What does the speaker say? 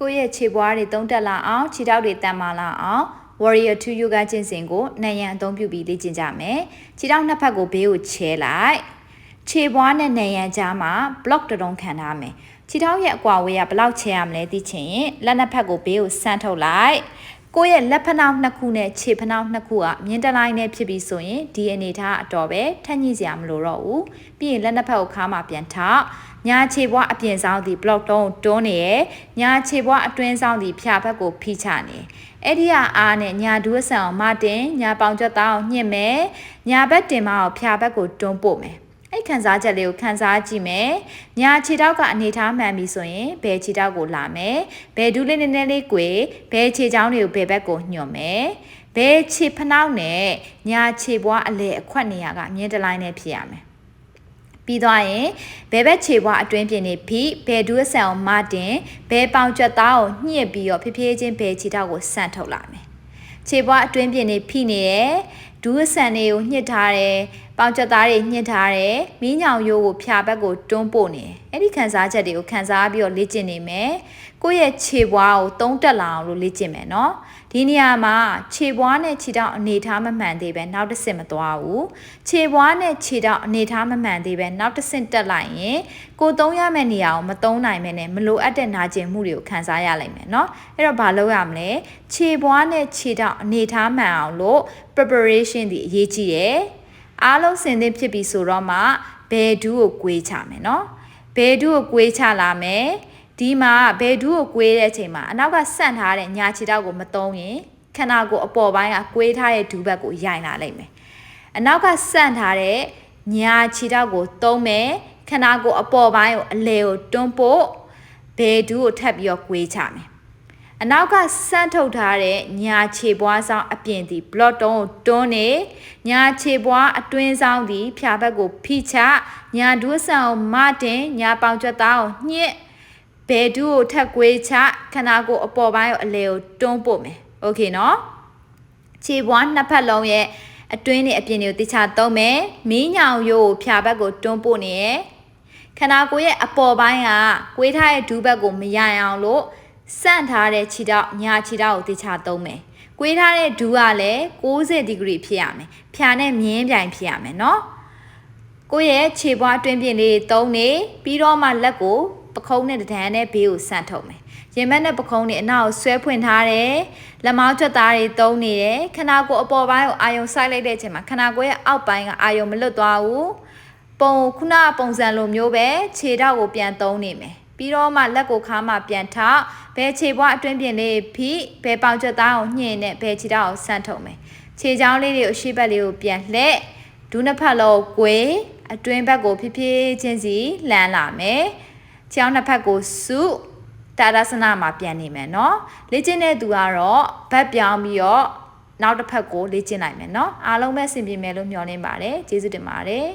ကိုယ့်ရဲ့ခြေပွားတွေတုံးတက်လာအောင်ခြေထောက်တွေတန်မာလာအောင် warrior 2 yoga ကျင့်စဉ်ကိုနံရံအသုံးပြုပြီးလေ့ကျင့်ကြမယ်ခြေထောက်နှစ်ဖက်ကိုဘေးကိုချဲလိုက်ခြေပွားနဲ့နံရံကြားမှာ block တစ်တုံးခံထားမယ်ခြေထောက်ရဲ့အကွာအဝေးကဘယ်လောက်ချဲရမလဲသိချင်ရင်လက်နှစ်ဖက်ကိုဘေးကိုဆန့်ထုတ်လိုက် ကိုယ့်ရဲ့လက်ဖက်နှောက်နှစ်ခုနဲ့ခြေဖက်နှောက်နှစ်ခုကမြင်းတလိုင်းနဲ့ဖြစ်ပြီးဆိုရင် DNA ထားအတော်ပဲထက်ညှိစရာမလိုတော့ဘူးပြီးရင်လက်နှစ်ဖက်ကိုခါမှပြန်ထောက်ညာခြေဘွားအပြင်ဆောင်သည် block တုံးတွန်းနေရယ်ညာခြေဘွားအတွင်းဆောင်သည်ဖြာဘက်ကိုဖိချနေအဲ့ဒီကအားနဲ့ညာဒူးဆန်အောင်မတင်ညာပေါင်ချက်သားအောင်ညှစ်မယ်ညာဘက်တင်မအောင်ဖြာဘက်ကိုတွန်းပို့မယ်အဲ့ ခံစားချက်လေးကိုခံစားကြည့်မယ်။ညာခြေထောက်ကအနေထားမှန်ပြီဆိုရင်ဘယ်ခြေထောက်ကိုလာမယ်။ဘယ်ဒူးလေးနည်းနည်းလေးကွေဘယ်ခြေချောင်းတွေကိုဘယ်ဘက်ကိုညွှန်မယ်။ဘယ်ခြေဖနှောက်နဲ့ညာခြေပွားအလဲအခွက်နေရကအမြင့်တလိုင်းနဲ့ဖြစ်ရမယ်။ပြီးသွားရင်ဘယ်ဘက်ခြေပွားအတွင်းပြင်နေဖိဘယ်ဒူးဆန်အောင်မတင်ဘယ်ပေါင်ချက်သားကိုညှစ်ပြီးတော့ဖြည်းဖြည်းချင်းဘယ်ခြေထောက်ကိုဆန့်ထုတ်လာမယ်။ခြေပွားအတွင်းပြင်နေဖိနေရ ဒူးအဆန်တွေကိုညှစ်ထားတယ်ပေါင်ချက်သားတွေညှစ်ထားတယ်မင်းညောင်ရိုးကိုဖြာဘက်ကိုတွန်းပို့နေအဲ့ဒီခန်းစားချက်တွေကိုခန်းစားပြီးတော့လေ့ကျင့်နေမယ်ကိုယ့်ရဲ့ခြေပွားကိုသုံးတက်လာအောင်လို့လေ့ကျင့်မယ်နော်ဒီနေရာမှာခြေပွားနဲ့ခြေထောက်အနေထားမမှန်သေးပဲနောက်တစ်ဆင့်မသွားဘူးခြေပွားနဲ့ခြေထောက်အနေထားမမှန်သေးပဲနောက်တစ်ဆင့်တက်လိုက်ရင်ကိုသုံးရမယ့်နေရာကိုမသုံးနိုင်မဲနဲ့မလိုအပ်တဲ့နာကျင်မှုတွေကိုခံစားရလိမ့်မယ်နော်အဲ့တော့ဘာလုပ်ရမလဲခြေပွားနဲ့ခြေထောက်အနေထားမှန်အောင်လို့ preparation ဒီအရေးကြီးတယ်အားလုံးစင်သင့်ဖြစ်ပြီဆိုတော့မှဘယ်ဒူးကိုကွေးချမယ်နော်ဘယ်ဒူးကိုကွေးချလာမယ်ဒီမှာဘယ်ဒူးကိုကွေးတဲ့အချိန်မှာအနောက်ကဆန့်ထားတဲ့ညာခြေထောက်ကိုမသုံးရင်ခန္ဓာကိုယ်အပေါ်ပိုင်းကကွေးထားတဲ့ဒူးဘက်ကိုယိုင်လာလိမ့်မယ်အနောက်ကဆန့်ထားတဲ့ညာခြေထောက်ကိုသုံးမယ်ခန္ဓာကိုယ်အပေါ်ပိုင်းကိုအလဲကိုတွန်းပို့ဘယ်ဒူးကိုထပ်ပြီးတော့ကွေးချမယ် အနောက်ကစမ်းထုတ်ထားတဲ့ညာခြေပွားဆောင်အပြင်သည် block တုံးကိုတွန်းနေညာခြေပွားအတွင်းဆောင်သည်ဖြာဘက်ကိုဖိချညာဒုဆန်ကိုမတင်ညာပေါင်ချက်သားကိုညှစ်ဘယ်ဒူးကိုထက်ကွေးချခန္ဓာကိုယ်အပေါ်ပိုင်းကိုအလဲကိုတွန်းပို့မယ်โอเคနော်ခြေပွားနှစ်ဖက်လုံးရဲ့အတွင်းနဲ့အပြင်တွေကိုတခြားသုံးမယ်မင်းညောင်ရိုးကိုဖြာဘက်ကိုတွန်းပို့နေရယ်ခန္ဓာကိုယ်ရဲ့အပေါ်ပိုင်းကကွေးထားတဲ့ဒူးဘက်ကိုမရအောင်လို့ စန့်ထားတဲ့ခြေထောက်ညာခြေထောက်ကိုတေချာသုံးမယ်။ကွေးထားတဲ့ဒူးကလည်း60ဒီဂရီဖြစ်ရမယ်။ဖြာနဲ့မြင်းပြိုင်ဖြစ်ရမယ်နော်။ကိုယ့်ရဲ့ခြေပွားတွင်းပြင်လေးသုံးနေပြီးတော့မှလက်ကိုပခုံးနဲ့တဒန်းနဲ့ဘေးကိုဆန့်ထုတ်မယ်။ရင်မက်နဲ့ပခုံးနဲ့အနောက်ဆွဲဖွင့်ထားတယ်။လက်မောင်းချက်သားတွေသုံးနေတယ်။ခနာကိုအပေါ်ပိုင်းကိုအာယုံစိုက်လိုက်တဲ့အချိန်မှာခနာကိုရဲ့အောက်ပိုင်းကအာယုံမလွတ်သွားဘူး။ပုံခုနပုံစံလိုမျိုးပဲခြေထောက်ကိုပြန်သုံးနေမယ်။ ပြီးတော့မှလက်ကိုခါမှပြန်ထောက်ဘဲခြေဘွားအတွင်းပြင်လေးဖိဘဲပေါင်ကျက်သားကိုညှင်းနဲ့ဘဲခြေထောက်ကိုဆန့်ထုတ်မယ်ခြေချောင်းလေးတွေကိုရှေ့ဘက်လေးကိုပြန်လှည့်ဒူးနှစ်ဖက်လုံးကိုွေအတွင်းဘက်ကိုဖြည်းဖြည်းချင်းစီလှမ်းလာမယ်ခြေောင်းနှစ်ဖက်ကိုစုတာဒသနာမှာပြန်နေမယ်နော်လေ့ကျင့်တဲ့သူကတော့ဘက်ပြောင်းပြီးတော့နောက်တစ်ဖက်ကိုလေ့ကျင့်နိုင်မယ်နော်အားလုံးပဲဆင်ပြေမယ်လို့မျှော်လင့်ပါတယ်ကျေးဇူးတင်ပါတယ်